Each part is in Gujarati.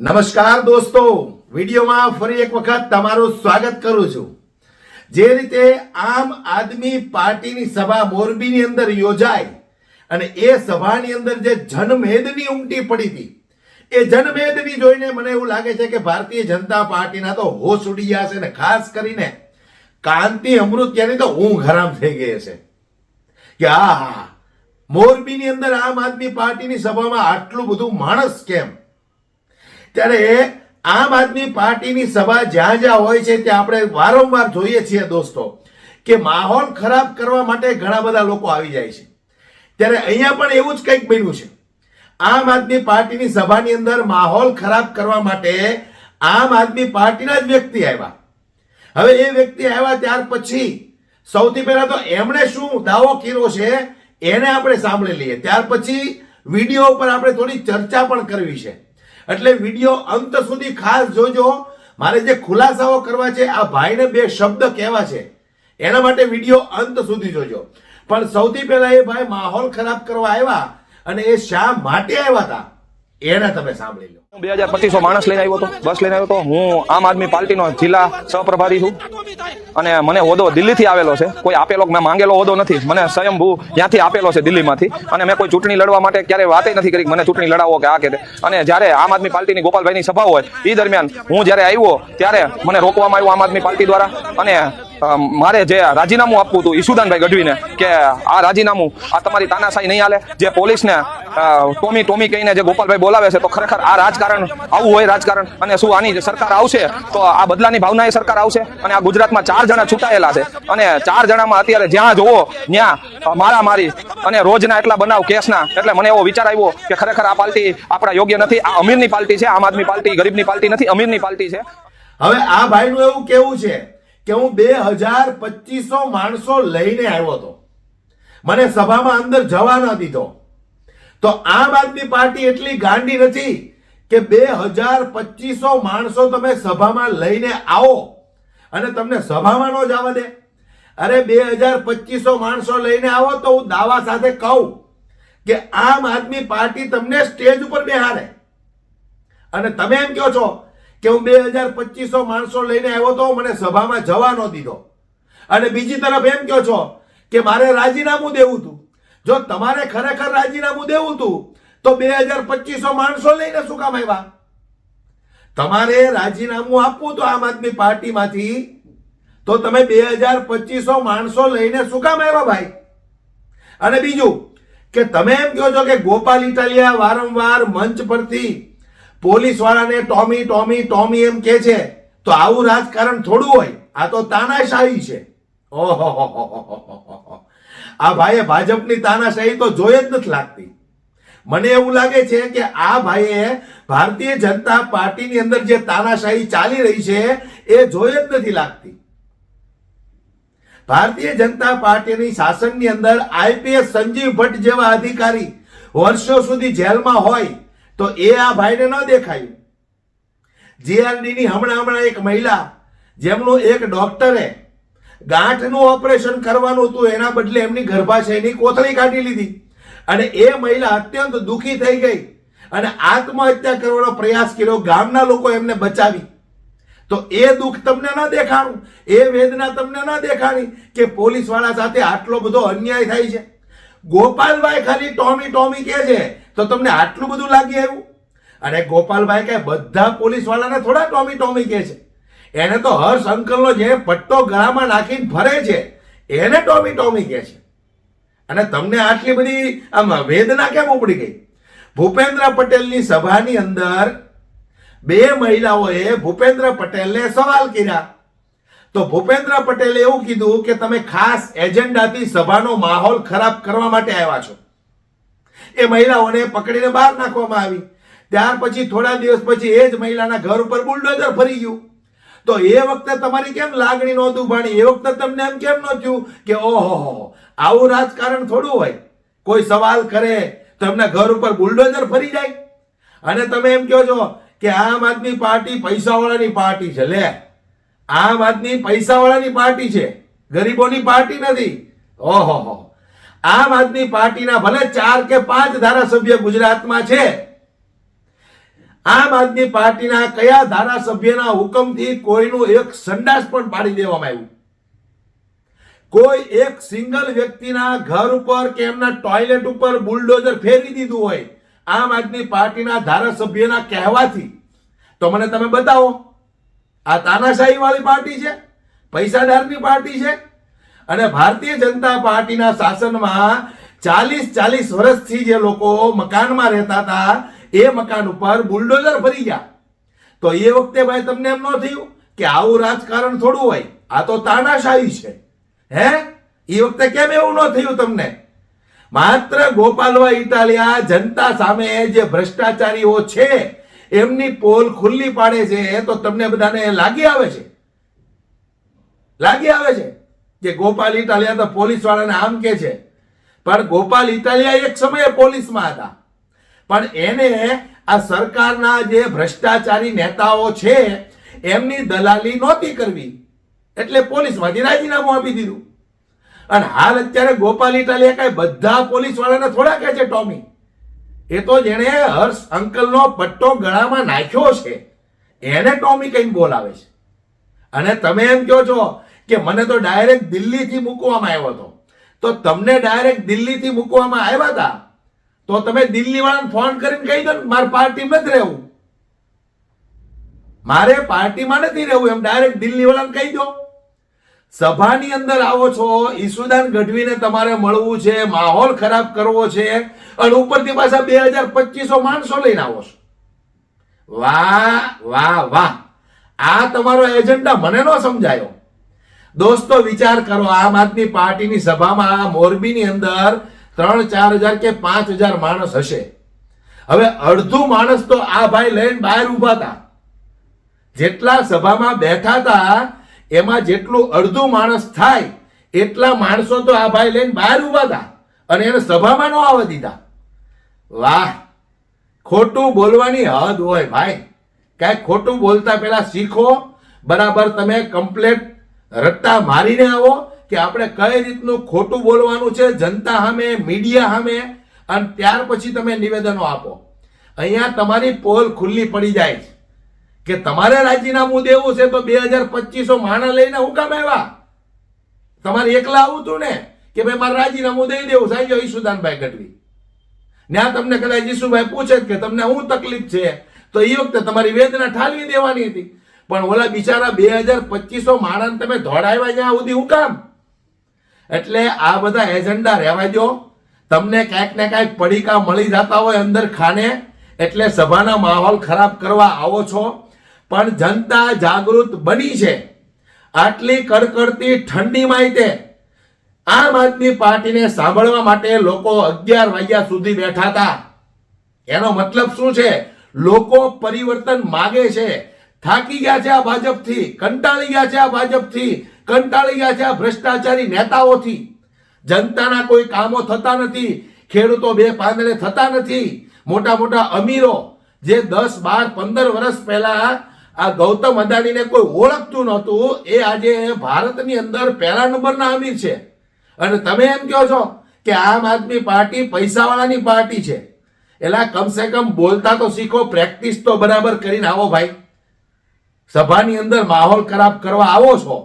નમસ્કાર દોસ્તો. વિડીયોમાં ફરી એક વખત તમારું સ્વાગત કરું છું. જે રીતે આમ આદમી પાર્ટીની સભા મોરબીની અંદર યોજાય અને એ સભાની અંદર જે જનમેદની ઉમટી પડી હતી, એ જનમેદની જોઈને મને એવું લાગે છે કે ભારતીય જનતા પાર્ટીના તો હોશ ઉડી ગયા છે ને ખાસ કરીને કાંતિ અમૃતિયાની તો ઊંઘ હરામ થઈ ગઈ છે કે આ મોરબીની અંદર આમ આદમી પાર્ટીની સભામાં આટલું બધું માણસ કેમ? ત્યારે આમ આદમી પાર્ટીની સભા જ્યાં જ્યાં હોય છે ત્યાં આપણે વારંવાર જોઈએ છીએ દોસ્તો કે માહોલ ખરાબ કરવા માટે ઘણા બધા લોકો આવી જાય છે. ત્યારે અહીંયા પણ એવું જ કંઈક બન્યું છે. આમ આદમી પાર્ટીની સભાની અંદર માહોલ ખરાબ કરવા માટે આમ આદમી પાર્ટીના જ વ્યક્તિ આવ્યા. હવે એ વ્યક્તિ આવ્યા ત્યાર પછી સૌથી પહેલા તો એમણે શું દાવો કર્યો છે એને આપણે સાંભળી લઈએ. ત્યાર પછી વીડિયો ઉપર આપણે થોડી ચર્ચા પણ કરવી છે. એટલે વીડિયો અંત સુધી ખાસ જોજો. મારે જે ખુલાસાઓ કરવા છે, આ ભાઈને બે શબ્દ કહેવા છે. એના માટે વીડિયો અંત સુધી જોજો. પણ સૌથી પહેલા એ ભાઈ માહોલ ખરાબ કરવા આવ્યા અને એ શા માટે આવ્યા હતા? એને તમે સાંભળી લો. બે હજાર પચીસો માણસ લઈને આવ્યો હતો, બસ લઈને આવ્યો હતો. હું આમ આદમી પાર્ટીનો જિલ્લા સહપ્રભારી છું. અને મને હોદ્દો દિલ્હીથી આવેલો છે. કોઈ આપેલો મેં માંગેલો હોદ્દો નથી. મને સ્વયંભૂ ત્યાંથી આપેલો છે દિલ્હીમાંથી. અને મેં કોઈ ચૂંટણી લડવા માટે ક્યારે વાતે નથી કરી મને ચૂંટણી લડાવો કે આ કે અને જ્યારે આમ આદમી પાર્ટીની ગોપાલભાઈની સભા હોય એ દરમિયાન હું જ્યારે આવ્યો, ત્યારે મને રોકવામાં આવ્યું આમ આદમી પાર્ટી દ્વારા. અને મારે જે રાજીનામું આપવું હતું ઈસુદાનભાઈ ગઢવીને કે આ રાજીનામું, આ તમારી તાનાશાહી નહીં હાલે. જે પોલીસને ટોમી ટોમી કહીને જે ગોપાલભાઈ બોલાવે છે, તો ખરેખર આ રાજકારણ આવું હોય રાજકારણ. અને શું આની સરકાર આવશે, તો આ બદલાની ભાવના એ સરકાર આવશે? અને આ ગુજરાતમાં ચાર જણા છૂટાયેલા છે. અને ચાર જણામાં અત્યારે જ્યાં જોવો ત્યાં મારામારી અને રોજના એટલા બનાવ કેસના. એટલે મને એવો વિચાર આવ્યો કે ખરેખર આ પાર્ટી આપણા યોગ્ય નથી. આ અમીરની પાર્ટી છે, આમ આદમી પાર્ટી ગરીબની પાર્ટી નથી, અમીરની પાર્ટી છે. હવે આ ભાઈનું એવું કેવું છે? કે હું બે હજાર પચીસો માણસો લઈને આવ્યો હતો. મને સભામાં અંદર જવા ન દીધો. તો આમ આદમી પાર્ટી એટલી ગાંડી નથી કે બે હજાર પચીસો માણસો તમે સભામાં લઈને આવો અને તમને સભામાં ન જવા દે. અરે બે હજાર પચીસો માણસો લઈને આવો તો હું દાવા સાથે કહું કે આમ આદમી પાર્ટી તમને સ્ટેજ ઉપર બેહારે અને તમે એમ કહો છો કે હું બે હજાર પચીસો માણસો લઈને આવ્યો તો મને સભામાં જવા ન દીધો. અને બીજી તરફ એમ કહો છો કે મારે રાજીનામું દેવું હતું. જો તમારે ખરેખર રાજીનામું દેવું હતું, તો બે હજાર પચીસો માણસો લઈને શું કામ આવ્યા? તમારે રાજીનામું આપવું તો આમ આદમી પાર્ટીમાંથી? તો તમે બે હજાર પચીસો માણસો લઈને શું કામ આવ્યા ભાઈ? અને બીજું કે તમે એમ કહો છો કે ગોપાલ ઇટાલિયા વારંવાર મંચ પરથી પોલીસ વાળાને ટોમી ટોમી ટોમી એમ કે છે, તો આવું રાજકારણ થોડું હોય, આ તો તાનાશાહી છે. આ ભાઈએ ભાજપની તાનાશાહી તો જોઈ જ નથી લાગતી. મને એવું લાગે છે કે આ ભાઈએ ભારતીય જનતા પાર્ટીની અંદર જે તાનાશાહી ચાલી રહી છે, એ જોઈ જ નથી લાગતી. ભારતીય જનતા પાર્ટીની શાસનની અંદર આઈપીએસ સંજીવ ભટ્ટ જેવા અધિકારી વર્ષો સુધી જેલમાં હોય તો એ આ ભાઈને ન દેખાયું. જીઆરડી ની હમણાં હમણાં એક મહિલા, જેમનું એક ડોક્ટરે ગાંઠનું ઓપરેશન કરવાનું હતું, એના બદલે એમની ગર્ભાશયની કોથળી કાઢી લીધી. અને એ મહિલા અત્યંત દુઃખી થઈ ગઈ અને આત્મહત્યા કરવાનો પ્રયાસ કર્યો, ગામના લોકો એમને બચાવી. તો એ દુઃખ તમને ન દેખાણું, એ વેદના તમને ન દેખાણી કે પોલીસવાળા સાથે આટલો બધો અન્યાય થાય છે? ગોપાલભાઈ ખાલી ટોમી ટોમી કહે છે, તો તમને આટલું બધું લાગી આવ્યું? અને ગોપાલભાઈ કે બધા પોલીસ વાળાને થોડા ટોમી ટોમી કહે છે. એને તો હર્ષ અંકલનો જે પટ્ટો ગળામાં નાખીને ફરે છે, એને ટોમી ટોમી કહે છે. અને તમને આટલી બધી આમ વેદના કેમ ઉપડી ગઈ? ભૂપેન્દ્ર પટેલની સભાની અંદર બે મહિલાઓએ ભૂપેન્દ્ર પટેલને સવાલ કર્યા. તો ભૂપેન્દ્ર પટેલે એવું કીધું કે તમે ખાસ એજન્ડાથી સભાનો માહોલ ખરાબ કરવા માટે આવ્યા છો. એ મહિલાઓને પકડીને બહાર નાખવામાં આવી. ત્યાર પછી થોડા દિવસ પછી એ જ મહિલાના ઘર ઉપર બુલડોઝર ફરી ગયું. તો એ વખતે તમારી કેમ લાગણી નહોતું ભાણી? એ વખતે તમને એમ કેમ ન થયું કે ઓહો આવું રાજકારણ થોડું હોય? કોઈ સવાલ કરે તો એમના ઘર ઉપર બુલડોઝર ફરી જાય. અને તમે એમ કહો છો કે આમ આદમી પાર્ટી પૈસાવાળાની પાર્ટી છે, લે. આમ આદમી પૈસાવાળાની પાર્ટી છે. ગરીબોની પાર્ટી નથી. ઓહો આમ આદમી પાર્ટીના ભલે ચાર કે પાંચ ધારાસભ્ય ગુજરાતમાં છે. આમ આદમી પાર્ટીના કયા ધારાસભ્યના હુકમથી કોઈનું એક સંડાસ પણ પાડી દેવામાં આવ્યું? કોઈ એક સિંગલ વ્યક્તિના ઘર ઉપર કે એમના ટોયલેટ ઉપર બુલડોઝર ફેરવી દીધું હોય, આમ આદમી પાર્ટીના ધારાસભ્યના કહેવાથી. તો મને તમે બતાવો. આ તાનાશાહી વાળી પાર્ટી છે, પૈસાદારની પાર્ટી છે. અને ભારતીય જનતા પાર્ટીના શાસનમાં ચાલીસ ચાલીસ વર્ષથી જે લોકો મકાનમાં રહેતા હતા, એ મકાન ઉપર બુલડોઝર ફરી ગયા. તો એ વખતે ભાઈ તમને એમ ન થયું કે આવું રાજકારણ થોડું હોય? આ તો તાનાશાહી છે. હે? એ વખતે કેમ એવું ન થયું તમને? માત્ર ગોપાલભાઈ ઇટાલિયા જનતા સામે જે ભ્રષ્ટાચારીઓ છે એમની પોલ ખુલ્લી પાડે છે તો તમને બધાને લાગી આવે છે. લાગી આવે છે કે ગોપાલ ઇટાલિયા તો પોલીસ વાળાને આમ કે છે. પણ ગોપાલ ઇટાલિયા એક સમયે પોલીસમાં હતા. પણ એને આ સરકારના જે ભ્રષ્ટાચારી નેતાઓ છે, એમની દલાલી નહોતી કરવી. એટલે પોલીસમાંથી રાજીનામું આપી દીધું. અને હાલ અત્યારે ગોપાલ ઇટાલિયા કઈ બધા પોલીસ વાળાને થોડા કહે છે, ટોમી એ તો જેણે હર્ષ અંકલનો પટ્ટો ગળામાં નાખ્યો છે. એને ટોમી કઈ બોલાવે છે. અને તમે એમ કહો છો કે મને તો ડાયરેક્ટ દિલ્હીથી મૂકવામાં આવ્યો હતો. તો તમને ડાયરેક્ટ દિલ્હીથી મૂકવામાં આવ્યા હતા? તો તમે દિલ્હી વાળાને ફોન કરીને કહી દો ને, મારે પાર્ટી નથી રહેવું. મારે પાર્ટીમાં નથી રહેવું, એમ ડાયરેક્ટ દિલ્હી વાળાને કહી દો. સભાની અંદર આવો છો, ઈસુદાન ગઢવીને તમારે મળવું છે, માહોલ ખરાબ કરવો છે, અને ઉપરથી પાછા બે હજાર પચીસો માણસો લઈને આવો છો. વાહ વાહ વાહ. આ તમારો એજન્ડા મને ન સમજાયો. દોસ્તો, વિચાર કરો, આમ આદમી પાર્ટીની સભામાં મોરબીની અંદર ત્રણ, ચાર હજાર કે પાંચ હજાર માણસ હશે. હવે અડધું માણસ તો આ ભાઈ લઈને બહાર ઊભા હતા. જેટલા સભામાં બેઠા હતા એમાં જેટલું અડધું માણસ થાય, એટલા માણસો તો આ ભાઈ લઈને બહાર ઊભા હતા અને એને સભામાં ન આવવા દીધા. વાહ, ખોટું બોલવાની હદ હોય ભાઈ. કાંઈક ખોટું બોલતા પહેલાં શીખો. બરાબર, તમે કમ્પ્લેટ રટ્ટા મારીને આવો કે આપણે કઈ રીતનું ખોટું બોલવાનું છે, જનતા સામે મીડિયા સામે, અને ત્યાર પછી તમે નિવેદનો આપો. અહીંયા તમારી પોલ ખુલ્લી પડી જાય છે. કે તમારે રાજીનામું દેવું છે તો બે હજાર પચીસો માણા લઈને હું કામ આવ્યા? તમારે એકલા આવું હતું ને? કે ભાઈ મારે રાજીનામું દઈ દેવું સાહેબ ઈસુદાનભાઈ ગઢવી. ત્યાં તમને કદાચ ઈસુભાઈ પૂછે કે તમને શું તકલીફ છે? તો એ વખતે તમારી વેદના ઠાલવી દેવાની હતી. પણ ઓલા બિચારા બે હજાર પચીસો માણસ તમે દોડાવ્યા જ્યાં સુધી હું કામ? એટલે આ બધા એજન્ડા રહેવા દો તમને કાંઈક ને કાંઈક પડીકા મળી જતા હોય અંદર ખાને. એટલે સભાના માહોલ ખરાબ કરવા આવો છો. પણ જનતા જાગૃત બની છે. આટલી કડકડતી ઠંડીમાં તે આમ આદમી પાર્ટીને સાંભળવા માટે લોકો અગિયાર વાગ્યા સુધી બેઠા હતા. એનો મતલબ શું છે? લોકો પરિવર્તન માગે છે. થાકી ગયા છે આ ભાજપથી, કંટાળી ગયા છે આ ભાજપથી, કંટાળી ગયા છે આ ભ્રષ્ટાચારી નેતાઓથી. જનતાના કોઈ કામો થતા નથી, ખેડૂતો બે પાંદડે થતા નથી. મોટા મોટા અમીરો જે દસ, બાર, પંદર વર્ષ પહેલા આ ગૌતમ અદાણીને કોઈ ઓળખતું નહોતું. એ આજે ભારતની અંદર પહેલા નંબરના અમીર છે. અને તમે એમ કહો છો કે આમ આદમી પાર્ટી પૈસાવાળાની પાર્ટી છે. એટલે કમસે કમ બોલતા તો શીખો, પ્રેક્ટિસ તો બરાબર કરીને આવો ભાઈ. સભાની અંદર માહોલ ખરાબ કરવા આવો છો,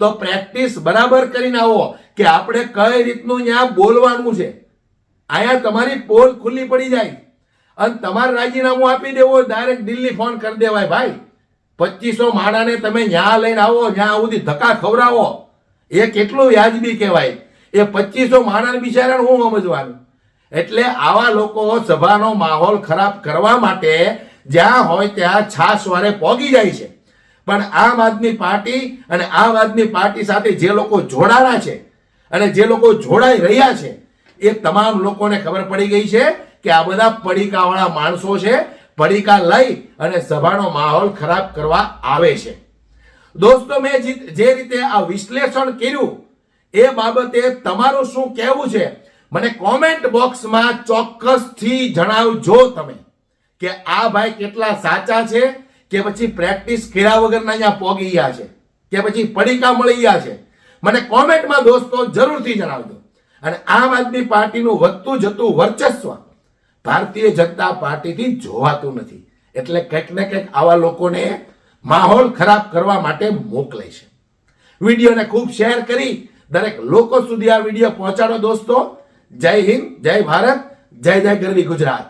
તો પ્રેક્ટિસ બરાબર કરીને આવો કે આપણે કઈ રીતનું ત્યાં બોલવાનું છે. અહીંયા તમારી પોલ ખુલ્લી પડી જાય. અને તમારે રાજીનામું આપી દેવો ડાયરેક્ટ દિલ્હી ફોન કરી દેવાય ભાઈ. પચીસો માળાને તમે ન્યા લઈને આવો જ્યાં સુધી ધક્કા ખવડાવો. એ કેટલું વ્યાજબી કહેવાય. એ પચીસો માળાને બિચારાને હું સમજવાનું? એટલે આવા લોકો સભાનો માહોલ ખરાબ કરવા માટે જ્યાં હોય ત્યાં છાસ વારે પોગી જાય છે. પણ આમ આદમી પાર્ટી અને આમ આદમી પાર્ટી સાથે જે લોકો જોડાણા છે અને જે લોકો જોડાઈ રહ્યા છે, એ તમામ લોકોને ખબર પડી ગઈ છે કે આ બધા પડીકાવાળા માણસો છે પડીકા લઈ અને સભાનો માહોલ ખરાબ કરવા આવે છે. દોસ્તો, મેં જે- રીતે આ વિશ્લેષણ કર્યું, એ બાબતે તમારું શું કહેવું છે? મને કોમેન્ટ બોક્સમાં ચોક્કસથી જણાવજો તમે કે આ ભાઈ કેટલા સાચા છે કે પછી પ્રેક્ટિસ કર્યા વગરના અહીંયા પોગી ગયા છે કે પછી પડીકા મળી ગયા છે. મને કોમેન્ટમાં દોસ્તો જરૂરથી જણાવજો. અને આમ આદમી પાર્ટીનું વધતું જતું વર્ચસ્વ ભારતીય જનતા પાર્ટીથી જોવાતું નથી. એટલે કંઈક ને કંઈક આવા લોકોને માહોલ ખરાબ કરવા માટે મોકલે છે. વિડીયોને ખૂબ શેર કરી દરેક લોકો સુધી આ વીડિયો પહોંચાડો દોસ્તો. જય હિન્દ, જય ભારત, જય જય ગરવી ગુજરાત.